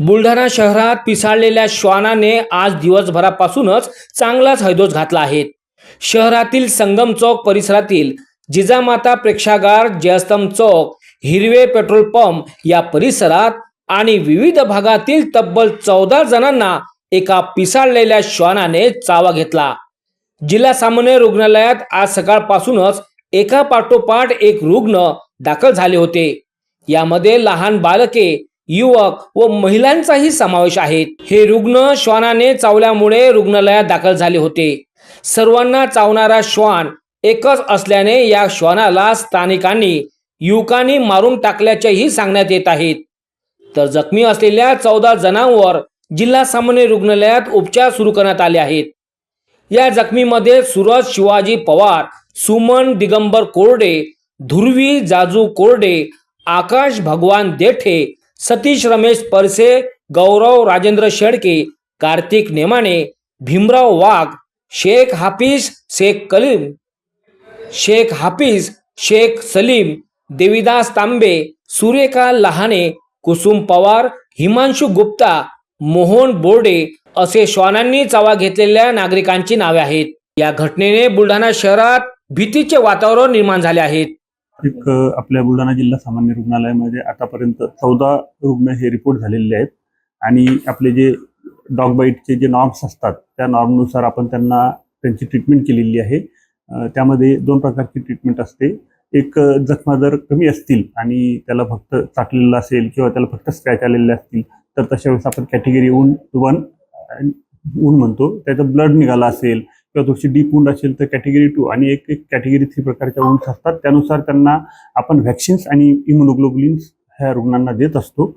बुलढाणा शहरात पिसाळलेल्या श्वानाने आज दिवसभरापासूनच चांगलाच हैदोस घातला आहे. शहरातील संगम चौक परिसरातील जिजामाता प्रेक्षागार जयस्तम चौक हिरवे पेट्रोल पंप या परिसरात आणि विविध भागातील तब्बल चौदा जणांना एका पिसाळलेल्या श्वानाने चावा घेतला. जिल्हा सामान्य रुग्णालयात आज सकाळपासूनच एका पाठोपाठ एक रुग्ण दाखल झाले होते. यामध्ये लहान बालके युवक व महिलांचाही समावेश आहे. हे रुग्ण श्वानाने चावल्यामुळे रुग्णालयात दाखल झाले होते. सर्वांना चावणारा श्वान एकच असल्याने या श्वानाला स्थानिकांनी युवकांनी मारून टाकल्याचेही सांगण्यात येत आहेत. तर जखमी असलेल्या चौदा जणांवर जिल्हा सामान्य रुग्णालयात उपचार सुरू करण्यात आले आहेत. या जखमीमध्ये सूरज शिवाजी पवार सुमन दिगंबर कोरडे धुर्वी जाजू कोरडे आकाश भगवान देठे सतीश रमेश परसे गौरव राजेंद्र शेडके कार्तिक नेमाने भीमराव वाघ शेख हाफिज शेख कलीम शेख हाफिज शेख सलीम देविदास तांबे सूर्यका लहाने कुसुम पवार हिमांशु गुप्ता मोहन बोर्डे असे श्वानांनी चावा घेतलेल्या नागरिकांची नावे आहेत. या घटनेने बुलढाणा शहरात भीतीचे वातावरण निर्माण झाले आहेत एक आपल्या बुलढाणा जिल्हा सामान्य रुग्णालयामध्ये आतापर्यंत चौदा रुग्ण हे रिपोर्ट झालेले आहेत. आणि आपले जे डॉग बाईटचे जे नॉर्म्स असतात त्या नॉर्मनुसार आपण त्यांना त्यांची ट्रीटमेंट केलेली आहे. त्यामध्ये दोन प्रकारची ट्रीटमेंट असते. एक जखमा जर कमी असतील आणि त्याला फक्त चाटलेलं असेल किंवा त्याला फक्त स्क्रॅच आलेले असतील तर तशा वेळेस आपण कॅटेगरी ऊन वन ऊन म्हणतो. त्याचं ब्लड निघाला असेल किंवा थोडीशी डीप वुंड असेल तर कॅटेगरी टू आणि एक एक कॅटेगरी थ्री प्रकारच्या वुंड्स असतात. त्यानुसार त्यांना आपण व्हॅक्सिन्स आणि इम्युनोग्लोबुलिन्स ह्या रुग्णांना देत असतो.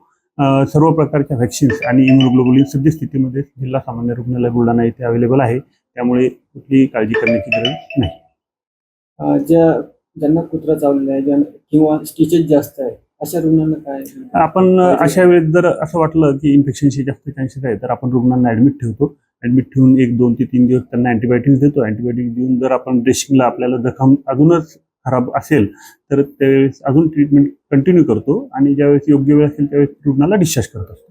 सर्व प्रकारच्या व्हॅक्सिन्स आणि इम्युनोग्लोबुलिन सद्यस्थितीमध्ये जिल्हा सामान्य रुग्णालय बुलढाणा येथे अवेलेबल आहे. त्यामुळे कुठलीही काळजी करण्याची गरज नाही. ज्या ज्यांना कुत्रा चावलेला आहे ज्यांना किंवा स्टिचेस जास्त आहे अशा रुग्णांना काय आपण अशा वेळेस जर असं वाटलं की इन्फेक्शनचे जास्त चान्सेस आहे तर आपण रुग्णांना ऍडमिट ठेवतो. ॲडमिट ठेवून एक दोन ते तीन दिवस त्यांना अँटीबायोटिक्स देतो. अँटीबायोटिक्स देऊन जर आपण ड्रेसिंगला आपल्याला जखम अजूनच खराब असेल तर त्यावेळेस अजून ट्रीटमेंट कंटिन्यू करतो आणि ज्यावेळेस योग्य वेळ असेल त्यावेळेस रुग्णाला डिस्चार्ज करत असतो.